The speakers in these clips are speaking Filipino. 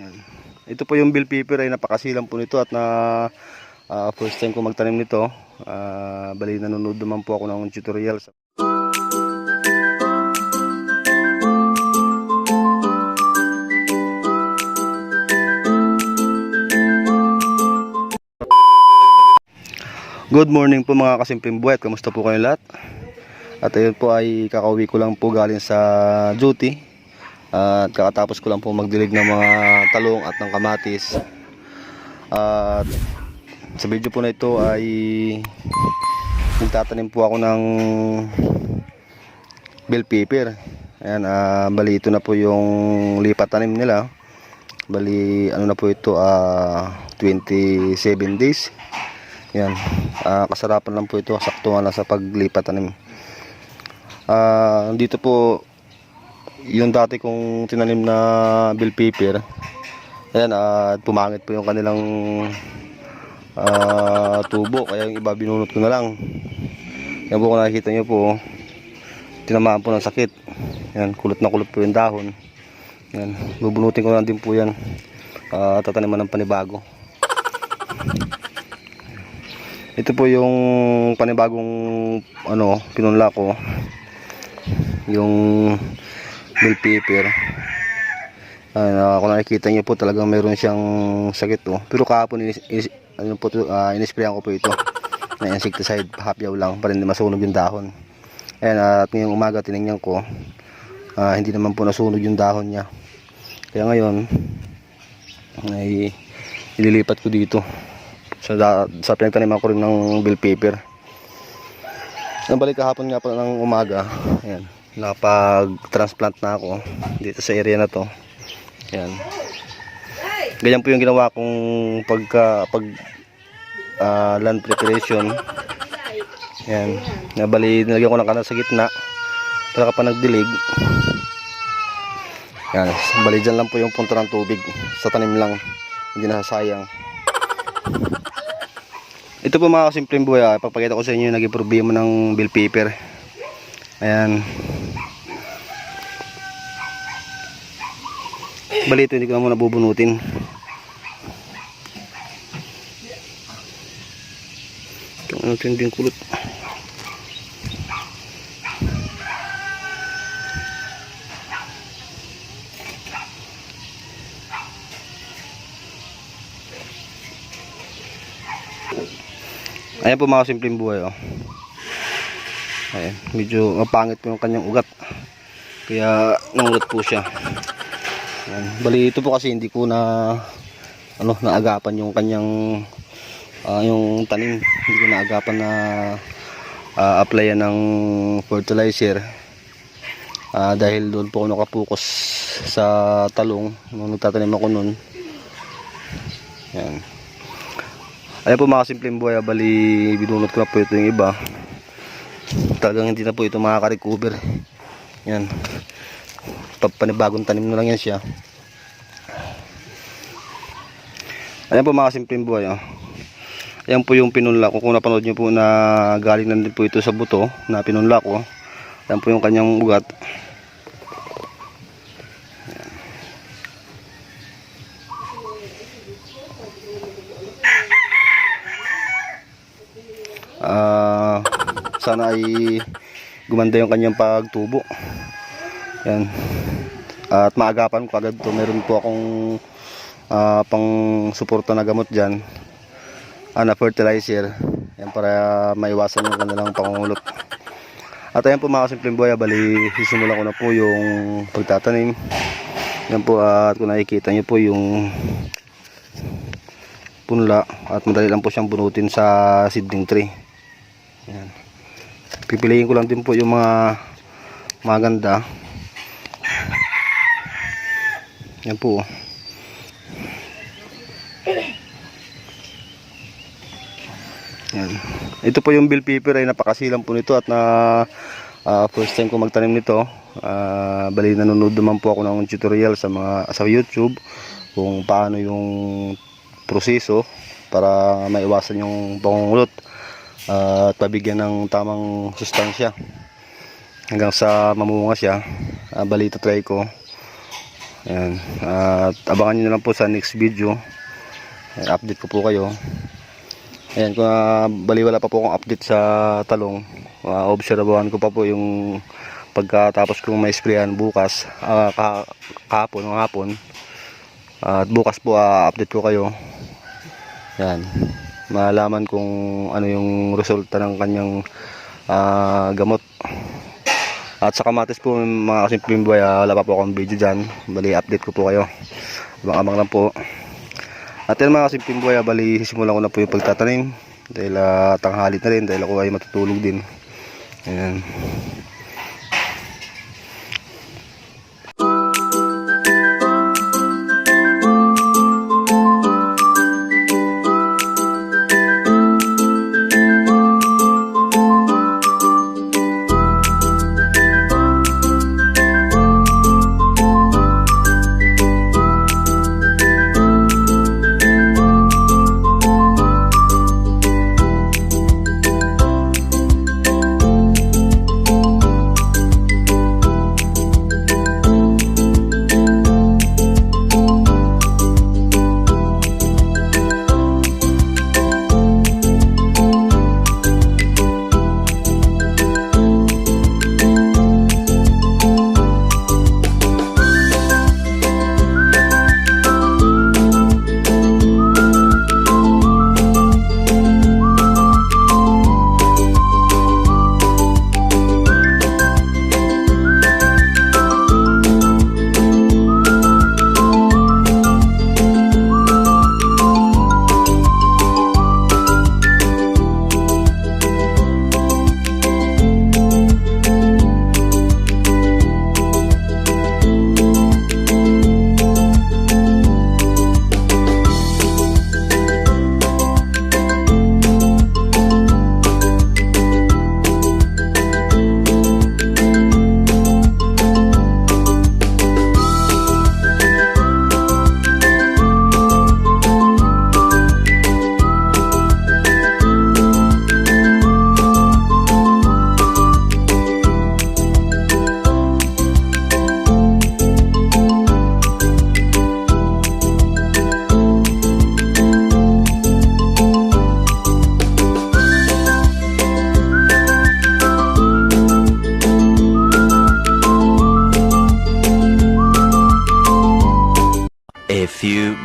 Yan. Ito po yung bill paper ay napakasilang po nito at na ah, first time ko magtanim nito. Ah, bali nanonood naman po ako ng tutorial sa Good morning po mga kasimpleng buwet. Kamusta po kayo lahat? At ayun po ay kakauwi ko lang po galing sa duty. At kakatapos ko lang po magdilig ng mga talong at ng kamatis. At sa video po na ito ay nagtatanim po ako ng bell pepper. Ayan, ah, bali ito na po yung lipat tanim nila. Bali ano na po ito, ah 27 days. Yan. Ah, kasarapan lang po ito. Saktuhan lang sa paglipat tanim. Ah, dito po yung dati kong tinanim na bell pepper. Ayan, at pumangit po yung kanilang ah, tubo. Kaya yung iba binunot ko na lang. Yan po kung nakikita nyo po. Tinamaan po ng sakit. Yan, kulot na kulot po yung dahon. Yan, bubunutin ko na din po yan. Ah, tataniman ng panibago. Ito po yung panibagong ano, pinunla ko. Yung bell pepper. Ah, kung nakikita niyo po talagang mayroon siyang sakit to. Pero kahapon inis, inis, ano po ah, inisprayan ko po ito na insecticide, hapyaw lang para hindi masunog yung dahon. Ayan, at ngayong umaga tinignan ko, ah, hindi naman po nasunog yung dahon niya. Kaya ngayon, ay ililipat ko dito sa, sa pinagtaniman ko rin ng bill paper. Nabalik kahapon nga pala ng umaga. Ayan. Napag-transplant na ako dito sa area na to. Ayan. Ganyan po yung ginawa kong pagka pag ah, land preparation. Ayan. Nabali, nilagyan ko ng kanan sa gitna. Para ka pa nagdilig. Ayan. Bali dyan lang po yung punta ng tubig. Sa tanim lang. Hindi nasasayang. Ito po mga kasimpleng buhay, ah. papakita ko sa inyo yung naging problema ng bill paper. Ayan. Bali ito, hindi ko na muna bubunutin. Ito ano tinding kulot. Ayan po mga simpleng buhay oh. Ayan, medyo mapangit po yung kanyang ugat. Kaya nangulat po siya. Ayan. Bali ito po kasi hindi ko na ano naagapan yung kanyang ah, yung tanim. Hindi ko naagapan na ah, applyan ng fertilizer. Ah, dahil doon po ako nakapokus sa talong nung nagtatanim ako noon. Ayan. Ayan po mga simpleng buhay, bali binunot ko na po ito yung iba. Talagang hindi na po ito makaka-recover. Yan. Pa- Panibagong tanim na lang yan siya. Ayan po mga simpleng buhay. Oh. Ayan po yung pinunla ko. Kung napanood nyo po na galing na din po ito sa buto na pinunla ko. Ayan po yung kanyang ugat. Ah, sana ay gumanda yung kanyang pagtubo. Yan. At maagapan ko agad to. Meron po akong ah, pang suporta na gamot diyan. Ah, na fertilizer. Yan para maiwasan yung kanilang pangungulot. At ayan po mga simpleng buhay, bali sisimulan ko na po yung pagtatanim. Yan po at kung nakikita nyo po yung punla at madali lang po siyang bunutin sa seedling tree. Yan. Pipiliin ko lang din po yung mga maganda. Yan po. Yan. Ito po yung bill paper ay napakasilang po nito at na ah, first time ko magtanim nito. Ah, bali nanonood naman po ako ng tutorial sa mga sa YouTube kung paano yung proseso para maiwasan yung pangungulot at pabigyan ng tamang sustansya hanggang sa mamunga siya. Ah, bali try ko. Ayan. At abangan nyo na lang po sa next video. Ayan, update ko po kayo. Ayan, kung uh, bali wala pa po akong update sa talong, uh, obserbahan ko pa po yung pagkatapos kong may sprayan bukas, ah, ka kahapon, ng hapon. at bukas po uh, update ko kayo. Yan. Malaman kung ano yung resulta ng kanyang ah, gamot. At sa kamatis po mga kasimpleng buhay, ah, wala pa po akong video dyan. Bali update ko po kayo. Abang-abang lang po. At yan mga kasimpleng buhay, ah, bali simulan ko na po yung pagtatanim. Dahil ah, tanghali na rin, dahil ako ay matutulog din. Ayan.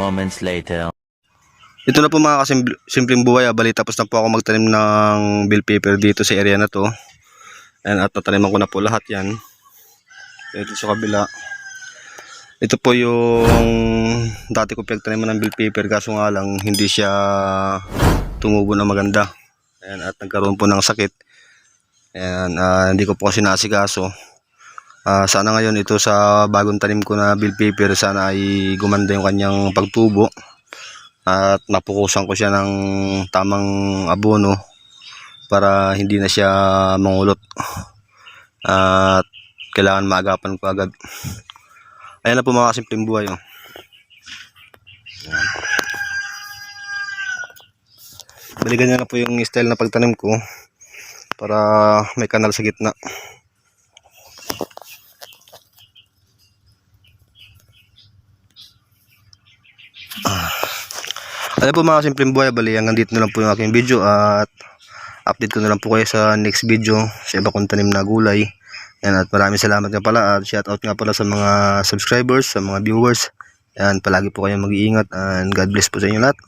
Moments later. Ito na po mga kasimpleng buhay. ah. Bali tapos na po ako magtanim ng bill paper dito sa area na to. Ayan, at nataniman ko na po lahat yan. Dito sa kabila. Ito po yung dati ko pinagtaniman ng bill paper kaso nga lang hindi siya tumubo na maganda. Ayan, at nagkaroon po ng sakit. Ayan, ah, hindi ko po kasi nasikaso. Ah, sana ngayon ito sa bagong tanim ko na bill paper sana ay gumanda yung kanyang pagtubo at napukusan ko siya ng tamang abono para hindi na siya mangulot at kailangan maagapan ko agad ayan na po mga simpleng buhay oh. Ayan. bali ganyan na po yung style na pagtanim ko para may kanal sa gitna Ayan po mga simpleng buhay, bali hanggang dito na lang po yung aking video at update ko na lang po kayo sa next video sa iba kong tanim na gulay. Yan at maraming salamat nga pala at shout out nga pala sa mga subscribers, sa mga viewers. Yan, palagi po kayong mag-iingat and God bless po sa inyo lahat.